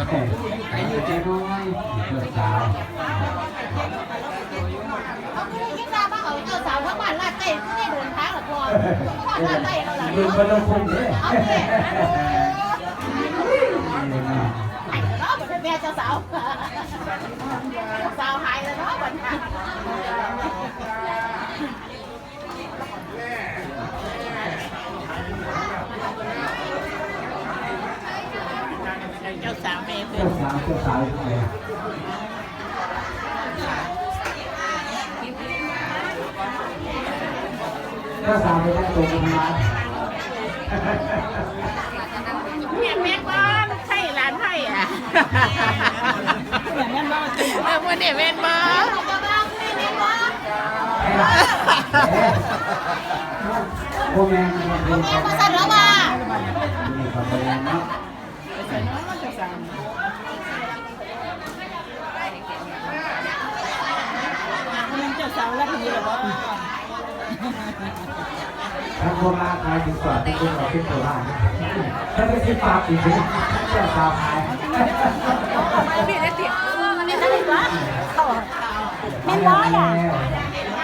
สนุกไอ้ยืดใจน้อยเพื่อดสาวเขาคือคิดว่ามาเขาเจ้าสาวทั้งบ้านลาดเต้ก็ได้เดินทางหรอพ่อพ่อลาดเต้เราหล่ะยืนเนาะบนลงพุ่งเนี่ยเอาเต้ไอ้เนาะบ่ได้แม่เจ้าสาวเจ้าสาวหายแล้วเนาะบัดนี้เจ้าสาวแม่ เจ้าสาวเจ้าสาวอยู่ไหนเจ้าสาวไม่ได้ตัวกุมารแม่แม่บ้านใช่ร้านไผ่อะอย่างนั้นบ้านเออวันนี้แม่บ้านแม่บ้านโอ้แม่แม่เอาแม่มาสั่นแล้วว่า นี่ก็เป็นเนาะเจ้วแล้วทีเรอถ้าโบราณใครถึงสอนที่คุณเราคิดโบราณถ้าไม่คิดปากอีกทีเจ้าสาวหายพี่ได้ติดมันนี่ได้ปะเขาแม่ร้อยอะ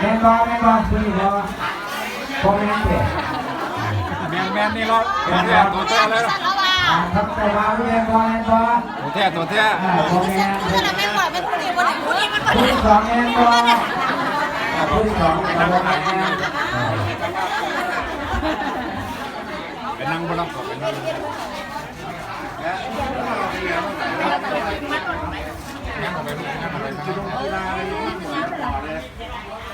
แม่ร้อแม่ร้อคุณนี่ร้อยพ่อแม่เด็กแมนแมนนี่ราตัวแท้ตัวแท้เลยสั่นแล้วว่าทำแต่ว่าแม่ร้อยแม่ร้อตัวแท้ตัวแท้พ่อแม่เพื่อนแม่ก่อนเป็นผู้หญิงคนไหนผู้หญิงมันคนไหนสองแม่ร้อ ยผู้สองเราบอกแม่ไปนั่งบนรถไปนั่ง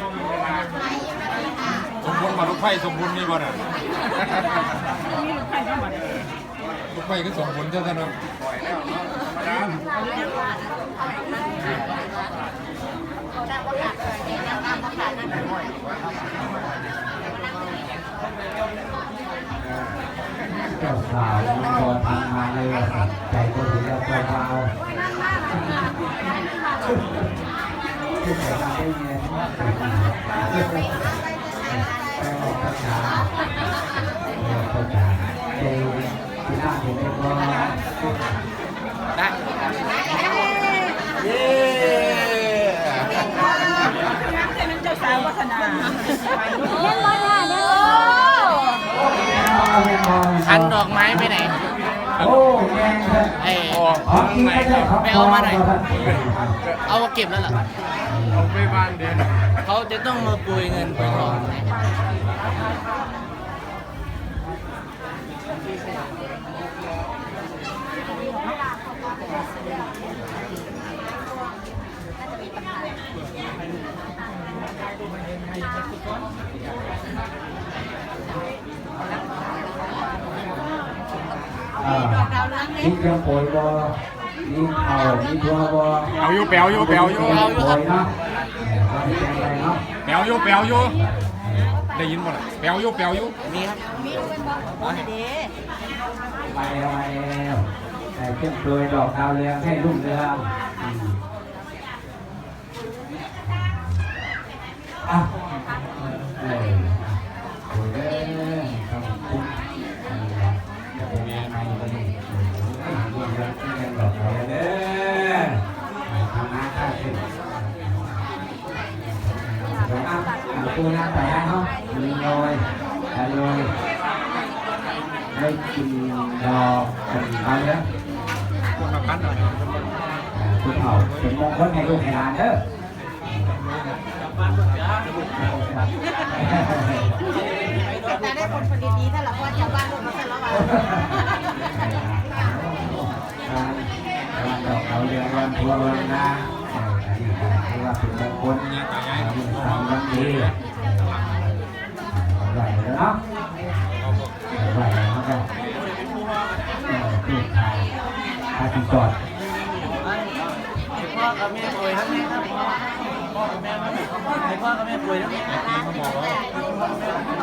สมบูรณ์มาลูกไฟสมบูรณ์มีบ่น่ะลูกไฟก็สมบูรณ์เท่านั้นเนาะ เจ้าสาวพอทำมาเลย ใจก็ถึงแล้วเจ้าสาวที่ไหนทำได้เงินไปออกภาษาออกภาษาเจที่น่าเห็นได้ก็เย้เจ้าสาววัฒนาเล่นร้อยห้าเด้ออันดอกไม้ไปไหน โอ้แม่งเลย ไอ้ อ๋อกินไม่ได้ครับไปเอามาไหนอยเอามาเก็บแล้วเหรอเอาไปบ้านเดียวเขาจะต้องมาปุยเงินปุยทองอ่ามีเรื่องโปรยบ่ มีข้าวมีทัวบ่เอาอยู่แปลวอยู่แปลวอยู่เอาอยู่ครับเนาะว่าสิเป็นไรเนาะแปลวอยู่แปลวอยู่ได้ยินบ่ล่ะแปลวอยู่แปลวอยู่มีครับไปเอาแล้วแต่เครื่องโปรยดอกดาวเรืองให้รุ่งเรืองอืมอะ คุณเผาเป็นมงคลให้ลูกให้หลานเด้อแต่ได้คนคนดีๆนั่นแหละพ่อชาวบ้านลูกมาสั่นแล้วว่าการการดอกเขาเรืองวันทัวร์วันนาเอ่ออันนี้ ก็ถือว่าเป็นมงคลอ่าบุญสามวันดีเอาไหวแล้วเนาะเอาไหวแล้วก็เออคือทางทางที่จอดพ่อกับแม่ปุยทั้งนี้ครับพ่อกับแม่ให้พ่อกับแม่ปุยทั้งนี้เขาบอกว่า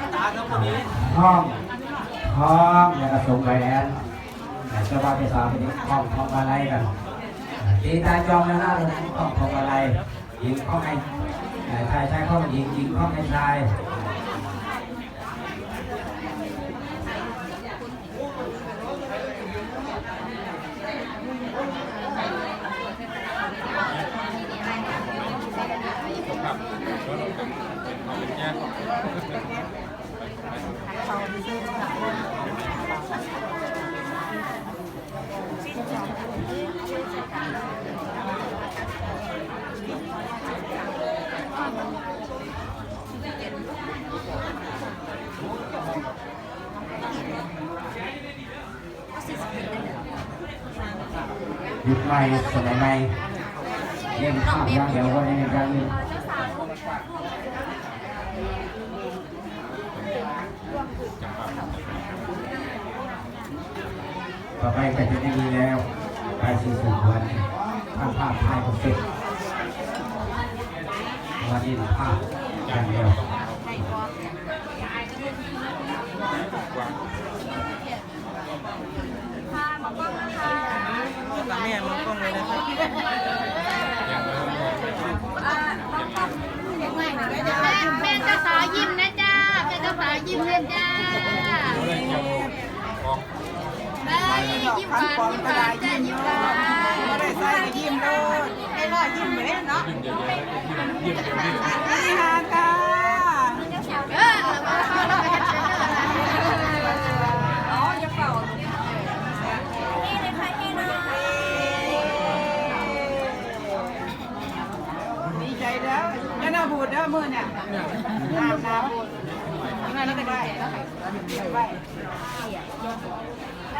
ห้องห้องแล้วก็ส่งแหวนแต่เจ้าว่าไปสาวไปนี้ห้องห้องอะไรกันตีตาจองแล้วนะเราห้องห้องอะไรหญิงห้องไอ้เอ่อชายชายห้องหญิงหญิงห้องไอ้ชายครับก็ลงเป็นเป็นเอาเป็นแยก ยุคใหม่สมัยใหม่ เรียนภาพอได้ในการเรียนต่จะไม่มีแล้วไปสี่สิบวันภาพภาพถ่ายก็เสร็จวันนี้ภาพอย่างเดียวแม่มันกล้องเลยนะครับแม่แม่เจ้าสาวยิ้มนะจ้าแม่เจ้าสาวยิ้มเลยจ้า ยิ้มหวานยิ้มหวานจ้ายิ้มหวานก็ได้ใส่ยิ้มโลดให้รอยยิ้มไปเลยเนาะยิ้มเยอะๆแล้วก็ยิ้มยิ้มเนี้นี่ฮะค่ะเออแล้วก็เราไปกันเถอะอ๋ออย่เป่านี่เลยค่ะนี่นะดีใจแล้วยันนาบูดเด้อมือเนี่ยน้ำน้ำบูดนั่นแล้วก็ได้ไปโอ้ยแบกไป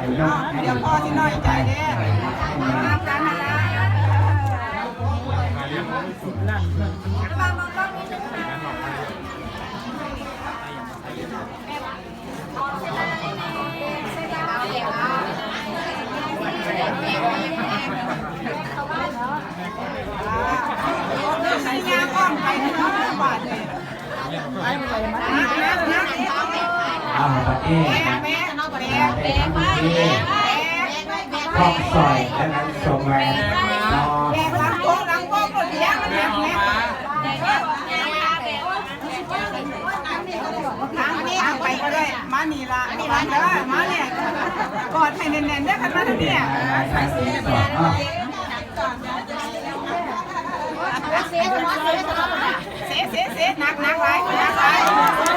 เจ้าสาวเนาะแบกซอยบ่เนาะเนาะเนี่ยคนนี้อยากใส่คนนี้เดี๋ยวพ่อที่น้อยใจเด้อกันนะมาเลี้ยงสุดมามองกล้องนิดนึงค่ะนั้นหรอกเรื่องสัญญาอ้อมไปเนาะบาทเลยไอ้มันนะนะนะอ้าวประเทศ แม่แม่เนาะแม่แบกไปครอบซอยและนั้นส่งแหวนรอแม่ล้างโต๊ะล้างโต๊ะก็เลี้ยงมันแบบนี้ทานี้ทางไปก็ได้มานี่ละมาเด้อมาเนี่ยกอดให้แน่นๆเด้อคันมาทางนี้ทางที่สองอ้าวเสียเนาะเสียเนาะเสเสเสหนักหนักหลายหนักหล